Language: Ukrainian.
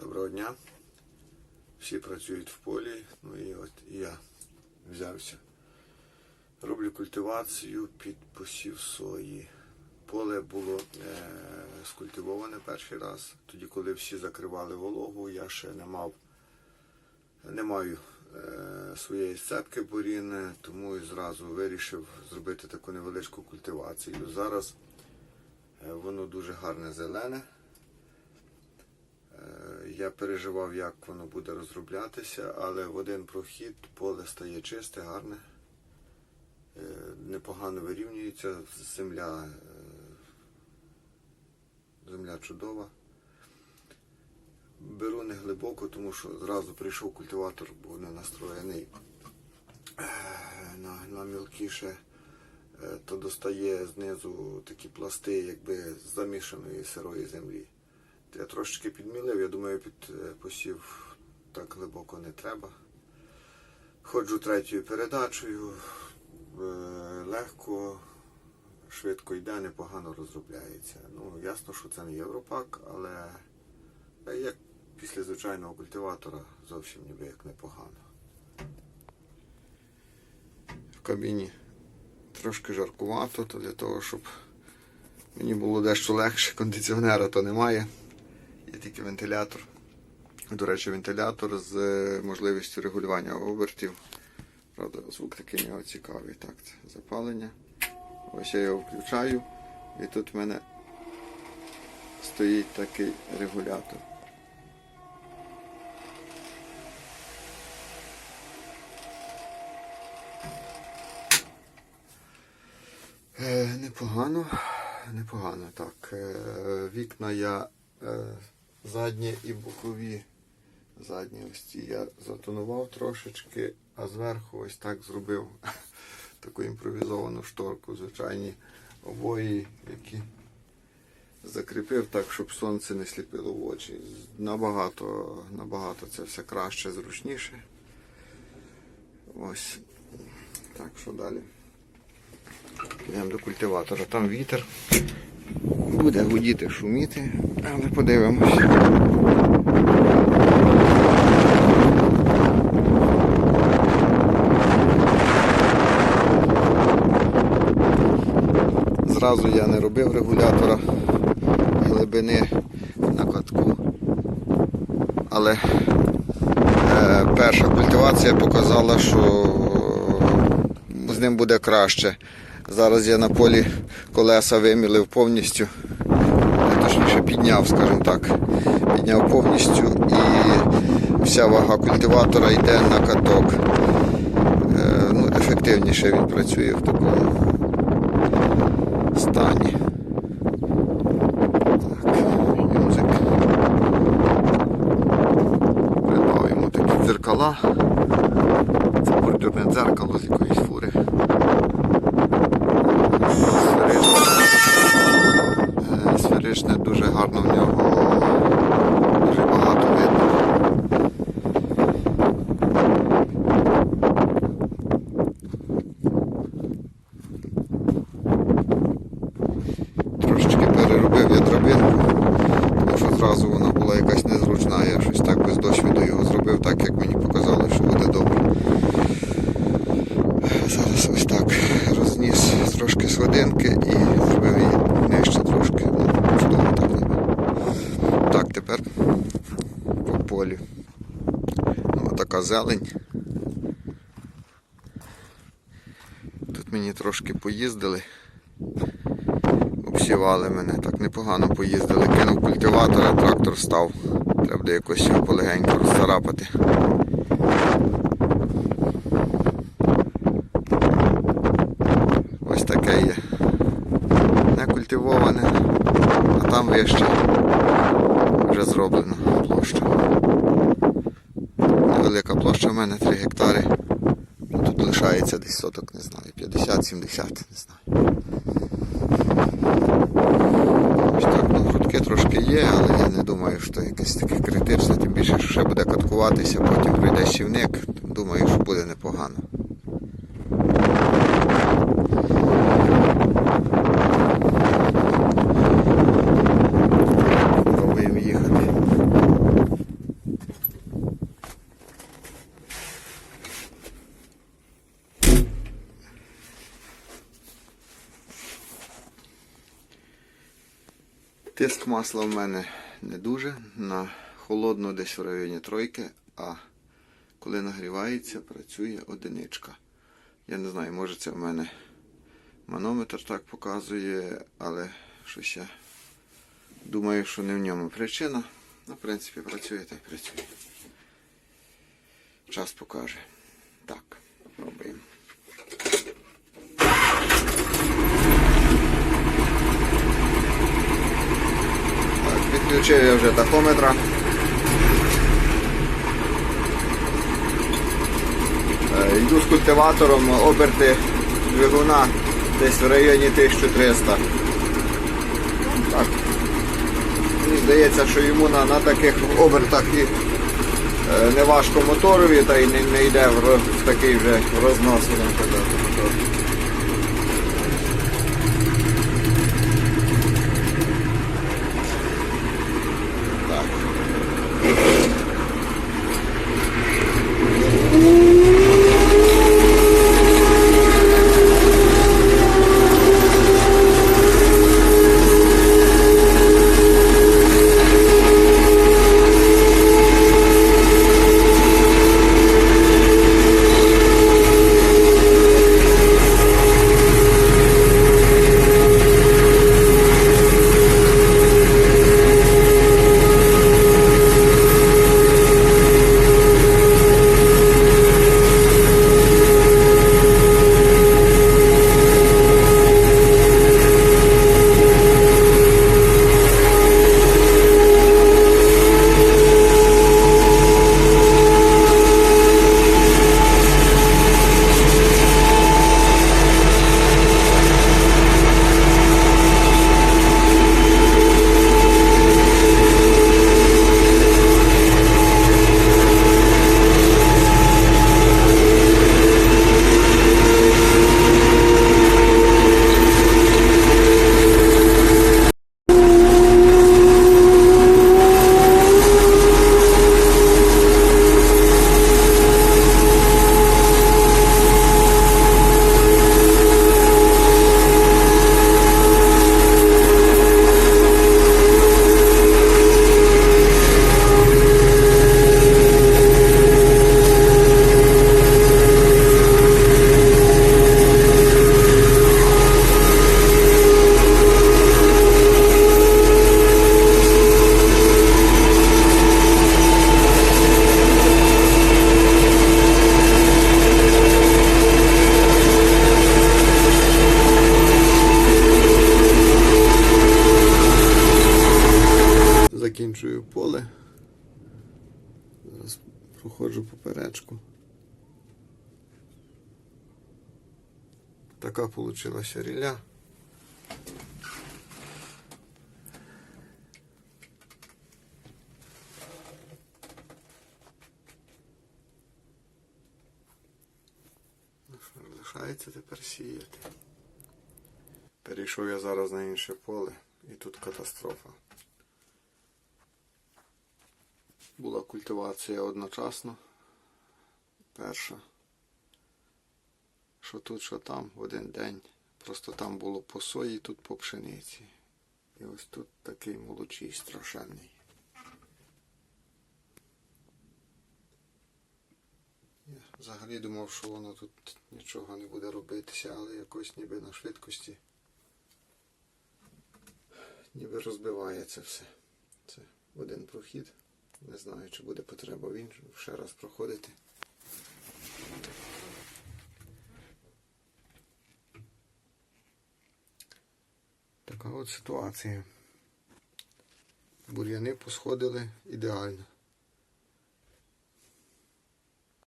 Доброго дня. Всі працюють в полі, ну і от я взявся. Роблю культивацію під посів сої. Поле було е, скультивоване перший раз. Тоді, коли всі закривали вологу, я ще не мав, не маю е, своєї сцепки буріни, тому і зразу вирішив зробити таку невеличку культивацію. Зараз е, воно дуже гарне зелене. Я переживав, як воно буде розроблятися, але в один прохід поле стає чисте, гарне, е, непогано вирівнюється, земля, е, земля чудова. Беру не глибоко, тому що зразу прийшов культиватор, був не настроєний е, на, на мілкіше, то достає знизу такі пласти, якби замішаної сирої землі. Я трошечки підмілив, я думаю, під е, посів так глибоко не треба. Ходжу третьою передачею, е, легко, швидко йде, непогано розробляється. Ну, ясно, що це не Європак, але е, як після звичайного культиватора зовсім ніби як непогано. В кабіні трошки жаркувато, то для того, щоб мені було дещо легше, кондиціонера то немає. Є тільки вентилятор. До речі, вентилятор з е, можливістю регулювання обертів. Правда, звук такий нього цікавий. Так, це запалення. Ось я його включаю. І тут в мене стоїть такий регулятор. Е, непогано, непогано так. Е, вікна я задні і бокові. Задні ось ці я затонував трошечки, а зверху ось так зробив таку імпровізовану шторку, звичайні обої, які закріпив так, щоб сонце не сліпило в очі. Набагато, набагато це все краще, зручніше. Ось. Так, що далі? Підемо до культиватора. Там вітер. Буде гудіти, шуміти, але подивимось. Зразу я не робив регулятора глибини на катку. Але е, перша культивація показала, що з ним буде краще. Зараз я на полі колеса вимілив повністю, точніше підняв, скажімо так, підняв повністю і вся вага культиватора йде на каток. Е, Ну, ефективніше він працює в такому стані. Юнзик. Такі дзеркала. Це бордюрне дзеркало з якоїсь фури. Сферичне. Е, Сферичне дуже гарно в нього. Дуже багато видно. Трошечки переробив я драбинку, тому що зразу вона була якась незручна. Я щось так без досвіду його зробив, так як мені показали, що буде добре. Зараз ось так розніс трошки і зробив її нижче трошки. Чудово так ніби. Так, тепер по полі. Ну, така зелень. Тут мені трошки поїздили. Обсівали мене, так непогано поїздили. Кинув культиватора, трактор став. Треба якось його полегенько розцарапати. Ось таке є. Не культивоване, а там вище вже зроблено площа. Невелика площа в мене 3 гектари. Тут лишається десь соток, не знаю, 50-70, не знаю. Ось так, ну, трошки є, але я не думаю, що якесь таке критичне, тим більше, що ще буде каткуватися, потім прийде щівник. Думаю, що буде непогано. Пробуємо їхати. Тиск масла в мене не дуже. На холодну десь в районі тройки, а коли нагрівається, працює одиничка. Я не знаю, може це в мене манометр так показує, але щось я думаю, що не в ньому причина. Ну, в принципі, працює так працює. Час покаже. Так, пробуємо. Так, підключив я вже тахометра. Е, Йду з культиватором оберти двигуна десь в районі 1300. Так. Мені здається, що йому на, на таких обертах і е, не важко моторові, та й не, не йде в, в такий вже рознос. Поле. Зараз проходжу поперечку. Така вийшла ріля. Лишається тепер сіяти. Перейшов я зараз на інше поле і тут катастрофа. Була культивація одночасно. Перша. Що тут, що там в один день. Просто там було по сої, тут по пшениці. І ось тут такий молочий страшенний. Я взагалі думав, що воно тут нічого не буде робитися, але якось ніби на швидкості ніби розбивається все. Це один прохід. Не знаю, чи буде потреба він ще раз проходити. Така от ситуація. Бур'яни посходили ідеально.